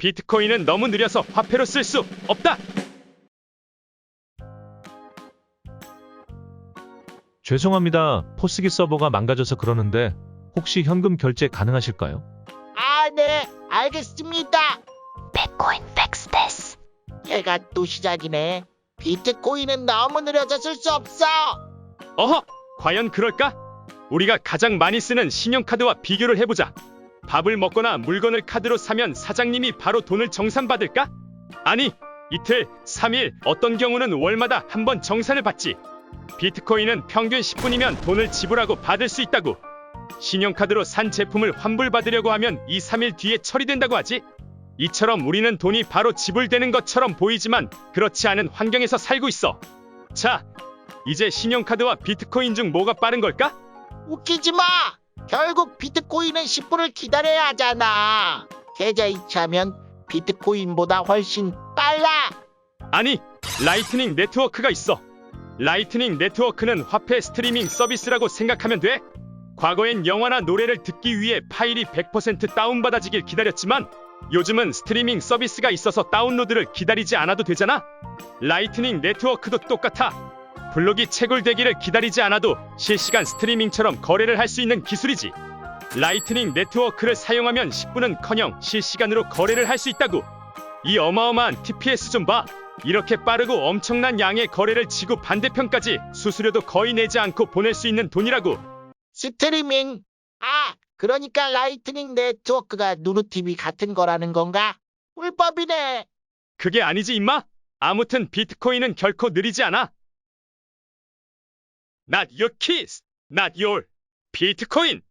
비트코인은 너무 느려서 화폐로 쓸 수 없다. 죄송합니다. 포스기 서버가 망가져서 그러는데 혹시 현금 결제 가능하실까요? 아, 네, 알겠습니다. 비트코인 팩스 데스. 얘가 또 시작이네. 비트코인은 너무 느려져 쓸수 없어. 어허, 과연 그럴까? 우리가 가장 많이 쓰는 신용카드와 비교를 해보자. 밥을 먹거나 물건을 카드로 사면 사장님이 바로 돈을 정산받을까? 아니, 이틀, 3일, 어떤 경우는 월마다 한 번 정산을 받지. 비트코인은 평균 10분이면 돈을 지불하고 받을 수 있다고. 신용카드로 산 제품을 환불받으려고 하면 2, 3일 뒤에 처리된다고 하지. 이처럼 우리는 돈이 바로 지불되는 것처럼 보이지만 그렇지 않은 환경에서 살고 있어. 자, 이제 신용카드와 비트코인 중 뭐가 빠른 걸까? 웃기지 마. 결국 비트코인은 10분을 기다려야 하잖아. 계좌 이체하면 비트코인보다 훨씬 빨라. 아니, 라이트닝 네트워크가 있어. 라이트닝 네트워크는 화폐 스트리밍 서비스라고 생각하면 돼. 과거엔 영화나 노래를 듣기 위해 파일이 100% 다운받아지길 기다렸지만 요즘은 스트리밍 서비스가 있어서 다운로드를 기다리지 않아도 되잖아. 라이트닝 네트워크도 똑같아. 블록이 채굴되기를 기다리지 않아도 실시간 스트리밍처럼 거래를 할 수 있는 기술이지. 라이트닝 네트워크를 사용하면 10분은커녕 실시간으로 거래를 할 수 있다고. 이 어마어마한 TPS 좀 봐. 이렇게 빠르고 엄청난 양의 거래를 지구 반대편까지 수수료도 거의 내지 않고 보낼 수 있는 돈이라고. 스트리밍. 아, 그러니까 라이트닝 네트워크가 누르TV 같은 거라는 건가? 불법이네. 그게 아니지 임마. 아무튼 비트코인은 결코 느리지 않아. Not your keys, not your 비트코인.